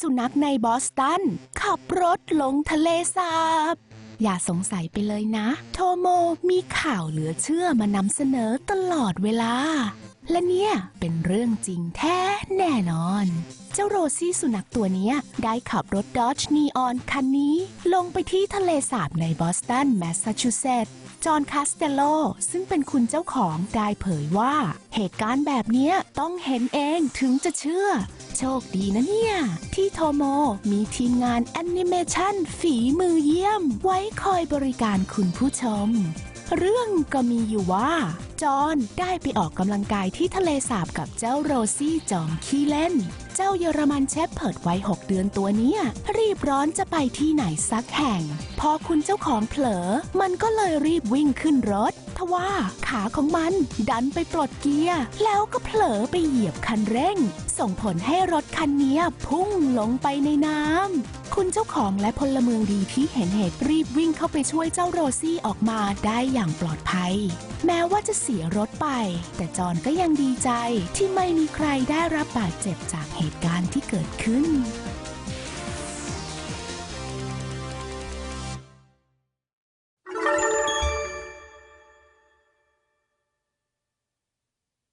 สุนัขในบอสตัน ขับรถลงทะเลสาบ อย่าสงสัยไปเลยนะ โทโมมีข่าวเหลือเชื่อมานำเสนอตลอดเวลา และเนี่ยเป็นเรื่องจริงแท้แน่นอน เจ้าโรซี่สุนัขตัวนี้ได้ขับรถดอ g นีออนคันนี้ ลงไปที่ทะเลสาบในบอสตันแมสซาชูเซตส์จอห์นคาสเตโล ซึ่งเป็นคุณเจ้าของได้เผยว่า เหตุการณ์แบบนี้ต้องเห็นเองถึงจะเชื่อ โชคดีนะเนี่ย ที่โทโมมีทีมงานแอนิเมชันฝีมือเยี่ยม ไว้คอยบริการคุณผู้ชม เรื่องก็มีอยู่ว่า จอห์นได้ไปออกกำลังกายที่ทะเลสาบกับเจ้าโรซี่จอมขี้เล่น เจ้าเยอรมันเชฟเพิดไว้6เดือนตัวเนี้ย รีบร้อนจะไปที่ไหนสักแห่ง พอคุณเจ้าของเผลอ มันก็เลยรีบวิ่งขึ้นรถทว่าขาของมันดันไปปลดเกียร์ แล้วก็เผลอไปเหยียบคันเร่ง ส่งผลให้รถคันนี้พุ่งลงไปในน้ำ คุณเจ้าของและพลเมืองดีที่เห็นเหตุรีบวิ่งเข้าไปช่วยเจ้าโรซี่ออกมาได้อย่างปลอดภัย แม้ว่าจะเสียรถไป แต่จอนก็ยังดีใจที่ไม่มีใครได้รับบาดเจ็บจากเหตุการณ์ที่เกิดขึ้น